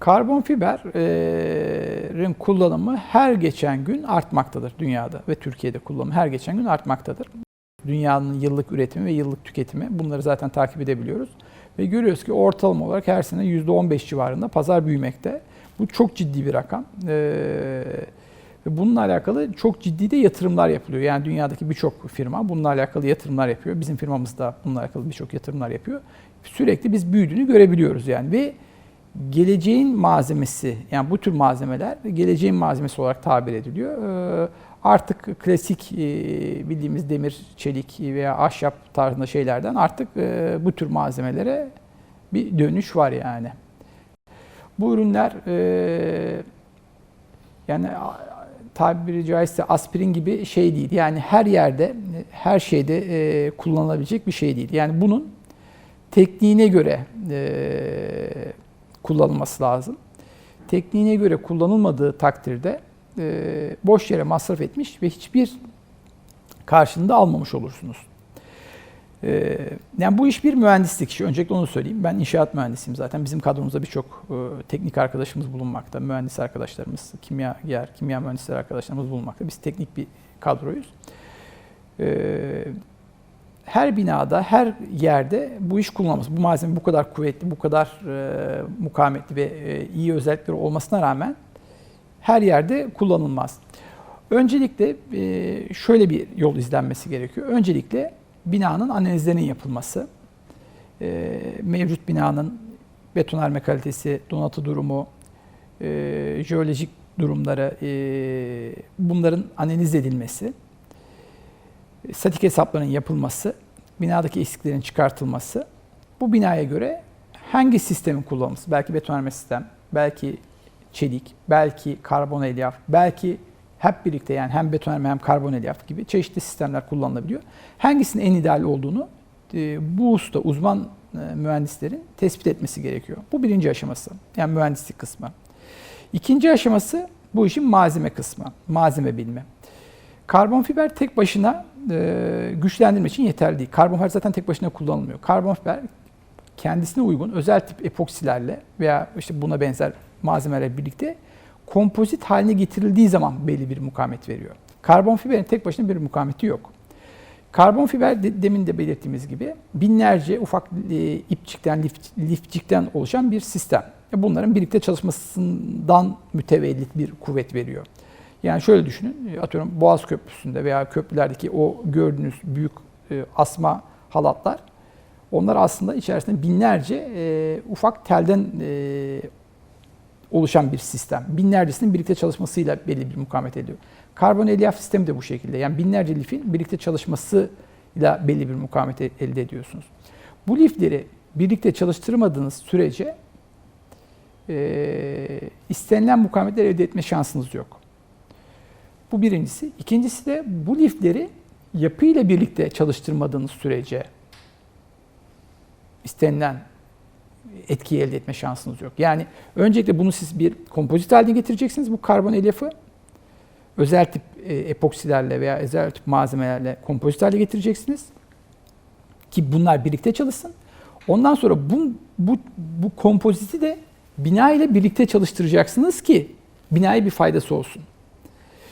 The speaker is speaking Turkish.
Karbon fiberin kullanımı her geçen gün artmaktadır dünyada ve Türkiye'de kullanımı her geçen gün artmaktadır. Dünyanın yıllık üretimi ve yıllık tüketimi bunları zaten takip edebiliyoruz. Ve görüyoruz ki ortalama olarak her sene %15 civarında pazar büyümekte. Bu çok ciddi bir rakam. Ee, ve bununla alakalı çok ciddi de yatırımlar yapılıyor. Yani dünyadaki birçok firma bununla alakalı yatırımlar yapıyor. Bizim firmamız da bununla alakalı birçok yatırımlar yapıyor. Sürekli biz büyüdüğünü görebiliyoruz yani ve geleceğin malzemesi yani bu tür malzemeler geleceğin malzemesi olarak tabir ediliyor. Ee, Artık klasik e, bildiğimiz demir, çelik veya ahşap tarzında şeylerden artık e, bu tür malzemelere bir dönüş var yani. Bu ürünler e, yani tabiri caizse aspirin gibi şey değil. Yani her yerde, her şeyde kullanılabilecek bir şey değil. Yani bunun tekniğine göre kullanılması lazım. Tekniğine göre kullanılmadığı takdirde e, boş yere masraf etmiş ve hiçbir karşılığında almamış olursunuz. E, yani bu iş bir mühendislik işi. Öncelikle onu söyleyeyim. Ben inşaat mühendisiyim zaten. Bizim kadromuzda birçok e, teknik arkadaşımız bulunmakta. Mühendis arkadaşlarımız, kimya yer, kimya mühendisleri arkadaşlarımız bulunmakta. Biz teknik bir kadroyuz. E, her binada, her yerde bu iş kullanılması, bu malzeme bu kadar kuvvetli, bu kadar e, mukavemetli ve e, iyi özellikleri olmasına rağmen her yerde kullanılmaz. Öncelikle e, şöyle bir yol izlenmesi gerekiyor. Öncelikle binanın analizlerinin yapılması, e, mevcut binanın betonarme kalitesi, donatı durumu, e, jeolojik durumları, e, bunların analiz edilmesi, statik hesapların yapılması, binadaki eksiklerin çıkartılması, bu binaya göre hangi sistemin kullanılması, belki betonarme sistem, belki çelik, belki karbon elyaf, belki hep birlikte yani hem betonarme hem karbon elyaf gibi çeşitli sistemler kullanılabiliyor. Hangisinin en ideal olduğunu e, bu usta uzman e, mühendislerin tespit etmesi gerekiyor. Bu birinci aşaması. Yani mühendislik kısmı. İkinci aşaması bu işin malzeme kısmı. Malzeme bilimi. Karbon fiber tek başına e, güçlendirme için yeterli değil. Karbon fiber zaten tek başına kullanılmıyor. Karbon fiber kendisine uygun özel tip epoksilerle veya işte buna benzer malzemelerle birlikte kompozit haline getirildiği zaman belli bir mukavemet veriyor. Karbon fiberin tek başına bir mukavemeti yok. Karbon fiber de- demin de belirttiğimiz gibi binlerce ufak e, ipçikten, lift, liftçikten oluşan bir sistem. Bunların birlikte çalışmasından mütevellit bir kuvvet veriyor. Yani şöyle düşünün, atıyorum Boğaz Köprüsü'nde veya köprülerdeki o gördüğünüz büyük e, asma halatlar, onlar aslında içerisinde binlerce e, ufak telden e, oluşan bir sistem. Binlercesinin birlikte çalışmasıyla belli bir mukavemet ediyor. Karbon elyaf sistemi de bu şekilde. Yani binlerce lifin birlikte çalışmasıyla belli bir mukavemet e- elde ediyorsunuz. Bu lifleri birlikte çalıştırmadığınız sürece e, istenilen mukavemetleri elde etme şansınız yok. Bu birincisi. İkincisi de bu lifleri yapıyla birlikte çalıştırmadığınız sürece istenilen etkiyi elde etme şansınız yok. Yani öncelikle bunu siz bir kompozit haline getireceksiniz. Bu karbon elyafı özel tip e, epoksilerle veya özel tip malzemelerle kompozit hale getireceksiniz. Ki bunlar birlikte çalışsın. Ondan sonra bu, bu, bu kompoziti de bina ile birlikte çalıştıracaksınız ki binaya bir faydası olsun.